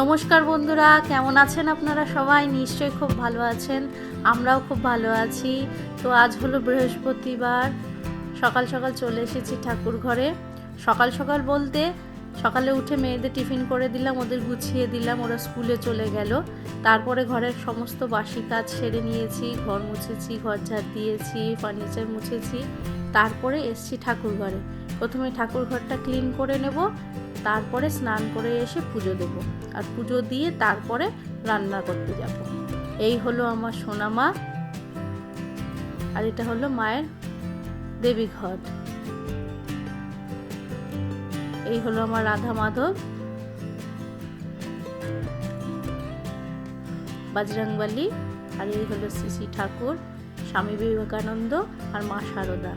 নমস্কার বন্ধুরা, কেমন আছেন আপনারা সবাই? নিশ্চয়ই খুব ভালো আছেন, আমরাও খুব ভালো আছি। তো আজ হলো বৃহস্পতিবার, সকাল সকাল চলে এসেছি ঠাকুর ঘরে। সকাল সকাল বলতে, সকালে উঠে মেয়েদের টিফিন করে দিলাম, ওদের গুছিয়ে দিলাম, ওরা স্কুলে চলে গেল। তারপরে ঘরের সমস্ত বাসি কাজ সেরে নিয়েছি, ঘর মুছেছি, ঘর ঝাড় দিয়েছি, ফার্নিচার মুছেছি। তারপরে এসছি ঠাকুর ঘরে। প্রথমে ঠাকুর ঘরটা ক্লিন করে নেব তারপরে স্নান করে এসে পুজো দেব। আর পুজো দিয়ে তারপরে রান্না করতে যাব। এই হলো আমার সোনা মা আর এটা হলো মায়ের দেবী ঘর। এই হলো আমার রাধা মাধব। বজরংবলী। আর এই হলো শ্রী ঠাকুর, স্বামী বিবেকানন্দ আর মা শারদা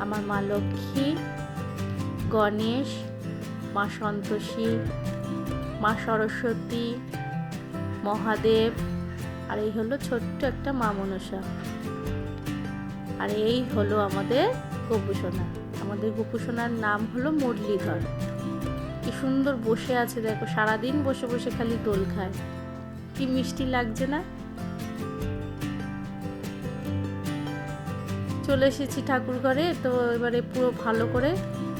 আমার মা লক্ষ্মী, গণেশ মা সন্তোষী, মা সরস্বতী, মহাদেব, আর এই হলো ছোট্ট একটা মা মনসা। আর এই হলো আমাদের গোপুসোনা আমাদের গোপুসোনার নাম হলো মুরলীধর। কি সুন্দর বসে আছে দেখো, সারাদিন বসে বসে খালি দোল খায়। কি মিষ্টি লাগছে না? চলে এসেছি ঠাকুর ঘরে তো এবারে পুরো ভালো করে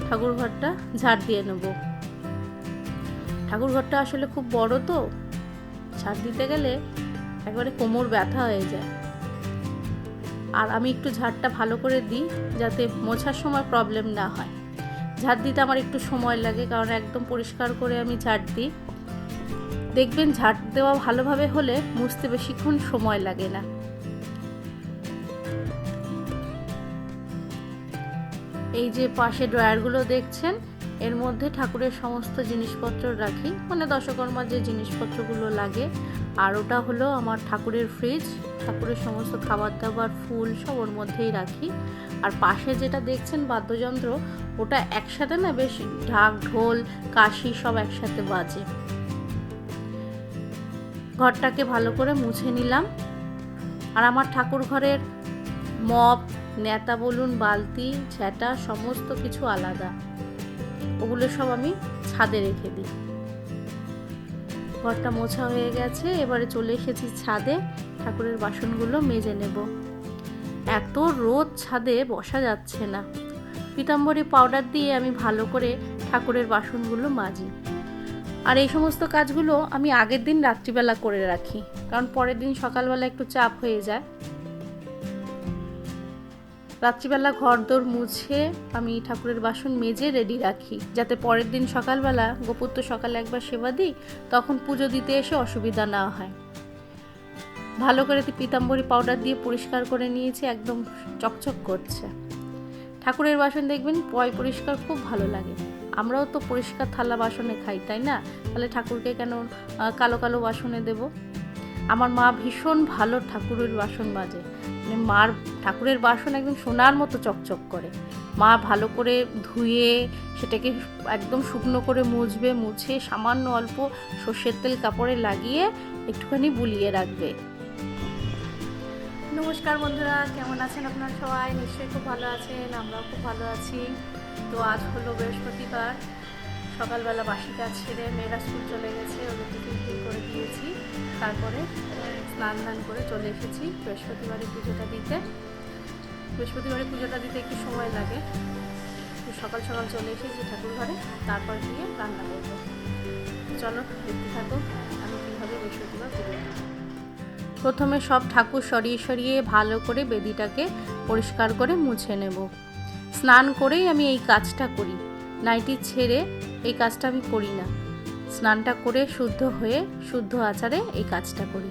ঠাকুর ঘরটা ঝাড় দিয়ে নেব। ঠাকুর ঘরটা আসলে খুব বড় তো। ঝাড় দিতে গেলে একবারে কোমর ব্যথা হয়ে যায়। আর আমি একটু ঝাড়টা ভালো করে দিই যাতে মোছার সময় প্রবলেম না হয়। ঝাড় দিতে আমার একটু সময় লাগে কারণ একদম পরিষ্কার করে আমি ঝাড় দিই। দেখবেন ঝাড় দেওয়া ভালোভাবে হলে মুছতে বেশিক্ষণ সময় লাগে না। এই যে পাশে ড্রয়ারগুলো দেখছেন এর মধ্যে ঠাকুরের সমস্ত জিনিসপত্র রাখি। মানে দশকর্মার যে জিনিসপত্রগুলো লাগে, আর ওটা হলো আমার ঠাকুরের ফ্রিজ ঠাকুরের সমস্ত খাবার দাবার ফুল সব ওর মধ্যেই রাখি। আর পাশে যেটা দেখছেন বাদ্যযন্ত্র, ওটা একসাথে না বেশ ঢাক, ঢোল, কাশি সব একসাথে বাজে। ঘরটাকে ভালো করে মুছে নিলাম। আর আমার ঠাকুর ঘরের মপ নেতা বলুন, বালতি ঝ্যাটা সমস্ত কিছু আলাদা। ওগুলো সব আমি ছাদে রেখে দিই। ঘরটা মোছা হয়ে গেছে, এবারে চলে এসেছি ছাদে। ঠাকুরের বাসনগুলো মেজে নেব। এত রোদ ছাদে বসা যাচ্ছে না। পিতাম্বরী পাউডার দিয়ে আমি ভালো করে ঠাকুরের বাসনগুলো মাজি। আর এই সমস্ত কাজগুলো আমি আগের দিন রাত্রিবেলা করে রাখি, কারণ পরের দিন সকালবেলা একটু চাপ হয়ে যায়। রাত্রিবেলা ঘর দোর মুছে আমি ঠাকুরের বাসন মেজে রেডি রাখি, যাতে পরের দিন সকালবেলা গোপুর তো সকালে একবার সেবা দিই, তখন পুজো দিতে এসে অসুবিধা না হয়। ভালো করে পিতাম্বরী পাউডার দিয়ে পরিষ্কার করে নিয়েছি, একদম চকচক করছে। ঠাকুরের বাসন দেখবেন পয় পরিষ্কার খুব ভালো লাগে। আমরাও তো পরিষ্কার থালা বাসনে খাই, তাই না? তাহলে ঠাকুরকে কেন কালো কালো বাসনে দেব? আমার মা ভীষণ ভালো ঠাকুরের বাসন বাজে মানে মার ঠাকুরের বাসন একদম সোনার মতো চকচক করে। মা ভালো করে ধুয়ে, সেটাকে একদম শুকনো করে মুছবে, মুছে সামান্য অল্প সর্ষের তেল কাপড়ে লাগিয়ে একটুখানি বুলিয়ে রাখবে। নমস্কার বন্ধুরা, কেমন আছেন আপনারা সবাই? নিশ্চয়ই খুব ভালো আছেন, আমরাও খুব ভালো আছি। তো আজ হলো বৃহস্পতিবার। সকালবেলা বাসি কাজ সেরে মেয়েরা স্কুল চলে গেছে, ওদের টিফিন করে দিয়েছি। তারপরে স্নান দান করে চলে এসেছি বৃহস্পতিবারে পুজোটা দিতে। বৃহস্পতিবারে পুজোটা দিতে একটু সময় লাগে। সকাল সকাল চলে এসেছি ঠাকুর ঘরে তারপর গিয়ে রান্না করব। চলো, দেখতে থাকো, আমি কীভাবে বৃহস্পতিবার পুজো প্রথমে সব ঠাকুর সরিয়ে সরিয়ে ভালো করে বেদিটাকে পরিষ্কার করে মুছে নেব। স্নান করেই আমি এই কাজটা করি। নাইটি ছেড়ে এই কাজটা আমি করি না। স্নানটা করে শুদ্ধ হয়ে, শুদ্ধ আচারে এই কাজটা করি।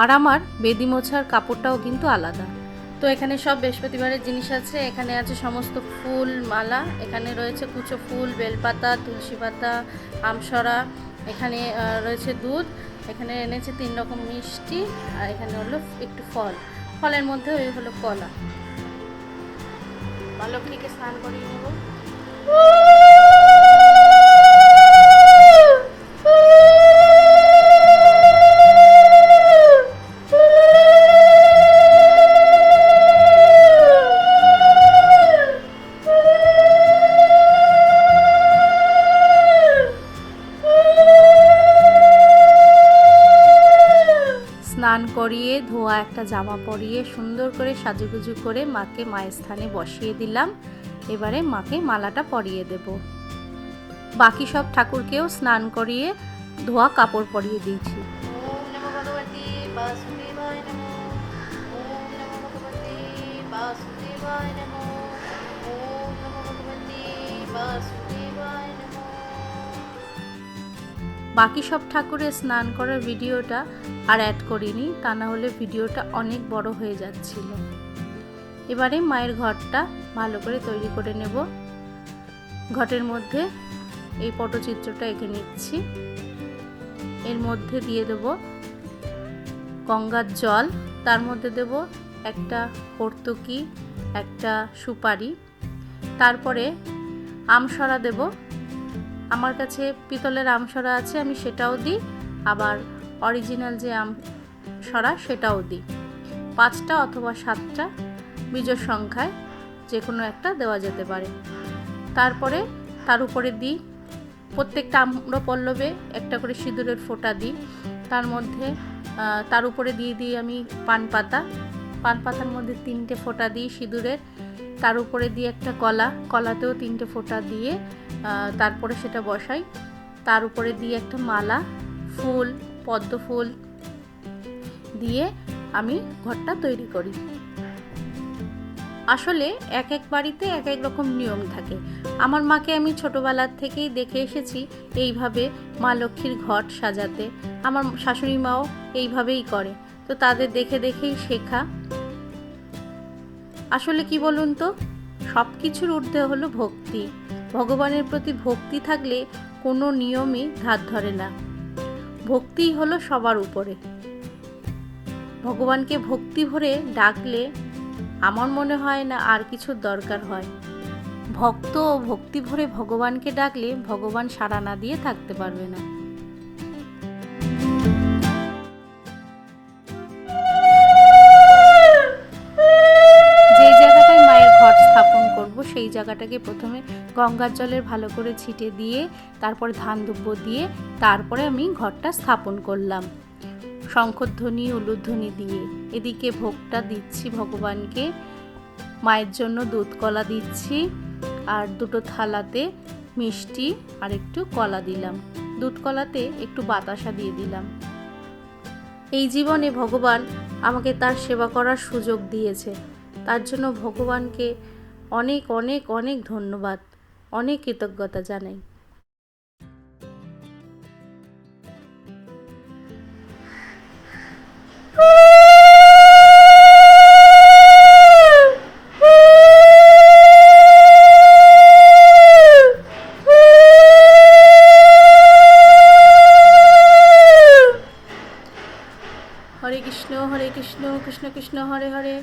আর আমার বেদি মোছার কাপড়টাও কিন্তু আলাদা। তো এখানে সব বৃহস্পতিবারের জিনিস আছে। এখানে আছে সমস্ত ফুল, মালা, এখানে রয়েছে কুচো ফুল, বেলপাতা, তুলসী পাতা, আমসরা, এখানে রয়েছে দুধ, এখানে এনেছে তিন রকম মিষ্টি, আর এখানে হলো একটু ফল। ফলের মধ্যে ওই হলো কলা। বালকটিকে স্নান করিয়ে নেব। ধোয়া একটা জামা পরিয়ে, সুন্দর করে সাজুগুজু করে মাকে মায়ের স্থানে বসিয়ে দিলাম। এবারে মাকে মালাটা পরিয়ে দেব। বাকি সব ঠাকুরকেও স্নান করিয়ে ধোয়া কাপড় পরিয়ে দিয়েছি। বাসুদেবায় নমো। ওম বাসুদেবায় বাকি সব ঠাকুরের স্নান করার ভিডিওটা আর অ্যাড করিনি, তা না হলে ভিডিওটা অনেক বড় হয়ে যাচ্ছিল। এবারে মায়ের ঘরটা ভালো করে তৈরি করে নেব। ঘটের মধ্যে এই পটচিত্রটা এঁকে নিচ্ছি। এর মধ্যে দিয়ে দেব গঙ্গার জল, তার মধ্যে দেব একটা হর্তুকি একটা সুপারি, তারপরে আমসরা দেব আমার কাছে পিতলের আমসরা আছে, আমি সেটাও দিই। আবার অরিজিনাল যে আম সরা সেটাও দিই। পাঁচটা অথবা সাতটা বীজের সংখ্যায় যে কোনো একটা দেওয়া যেতে পারে। তারপরে তার উপরে দিই, প্রত্যেকটা আমরা পল্লবে একটা করে সিঁদুরের ফোঁটা দিই। তার মধ্যে তার উপরে দিয়ে দিই আমি পান পাতা পান পাতার মধ্যে তিনটে ফোঁটা দিই সিঁদুরের। তার উপরে দিয়ে একটা কলা, কলাতেও তিনটে ফোঁটা দিয়ে তারপরে সেটা বসাই। তার উপরে দিয়ে একটা মালা, ফুল, পদ্ম ফুল দিয়ে আমি ঘরটা তৈরি করি। আসলে এক এক বাড়িতে এক এক রকম নিয়ম থাকে। আমার মাকে আমি ছোটোবেলার থেকেই দেখে এসেছি এইভাবে মা লক্ষ্মীর ঘট সাজাতে। আমার শাশুড়ি মাও এইভাবেই করে। তো তাদের দেখে দেখেই শেখা। আসলে কি বলুন তো? সব কিছুর ঊর্ধ্বে হলো ভক্তি। ভগবানের প্রতি ভক্তি থাকলে কোনো নিয়মই ধার ধরে না। ভক্তিই হলো সবার উপরে। ভগবানকে ভক্তি ভরে ডাকলে আমার মনে হয় না আর কিছুর দরকার হয়। ভক্ত ও ভক্তি ভরে ভগবানকে ডাকলে ভগবান সাড়া না দিয়ে থাকতে পারবে না। সেই জায়গাটাকে প্রথমে গঙ্গার জলের ভালো করে ছিটে দিয়ে, তারপরে ধান দুব্য দিয়ে, তারপরে আমি ঘরটা স্থাপন করলাম। শঙ্খধ্বনি, উলুধ্বনি দিয়ে। এদিকে ভোগটা দিচ্ছি ভগবানকে। মায়ের জন্য দুধ কলা দিচ্ছি আর দুটো থালাতে মিষ্টি আর একটু কলা দিলাম। দুধ কলাতে একটু বাতাসা দিয়ে দিলাম। এই জীবনে ভগবান আমাকে তার সেবা করার সুযোগ দিয়েছে। তার জন্য ভগবানকে অনেক অনেক অনেক ধন্যবাদ। অনেক কৃতজ্ঞতা জানাই। হরে কৃষ্ণ হরে কৃষ্ণ কৃষ্ণ কৃষ্ণ, হরে হরে।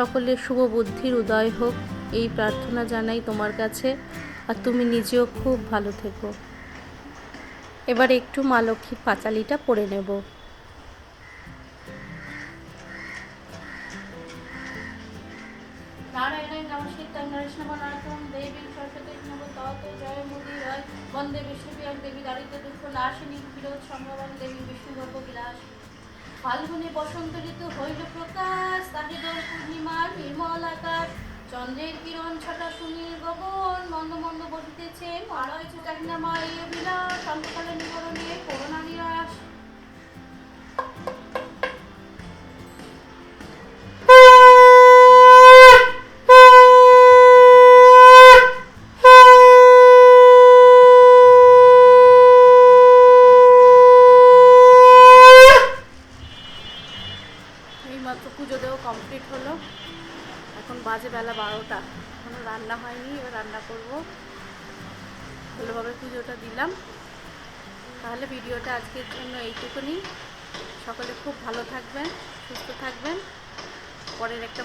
সকলের শুভ বুদ্ধির উদয় হোক, এই প্রার্থনা জানাই তোমার কাছে, আর তুমি নিজেও খুব ভালো থেকো। এবার একটু মা লক্ষ্মীর পাঁচালিটা পড়ে নেব। দেবী বন্দে বিষ্ণুপ্রিয়াং দেবী দারিদ্র দুঃখ নাশিনী বিরোধ সংগ্রাম দেবী বিষ্ণু গর্ভ বিলাস। ফাল্গুনে বসন্ত ঋতু হইল প্রকাশ তাহিদর পূর্ণিমা নির্মল আকাশ। চন্দ্রের কিরণ ছটা সুনীল গগন, মন্দ মন্দ বসিতেছে মালয় চাহিনা মায়ের বিলাস, অন্তকালে বাজে বেলা বারোটা। এখনও রান্না হয়নি, এবার রান্না করব। ভালোভাবে পুজোটা দিলাম। তাহলে ভিডিওটা আজকের জন্য এইটুকুনি। সকলে খুব ভালো থাকবেন, সুস্থ থাকবেন। পরের একটা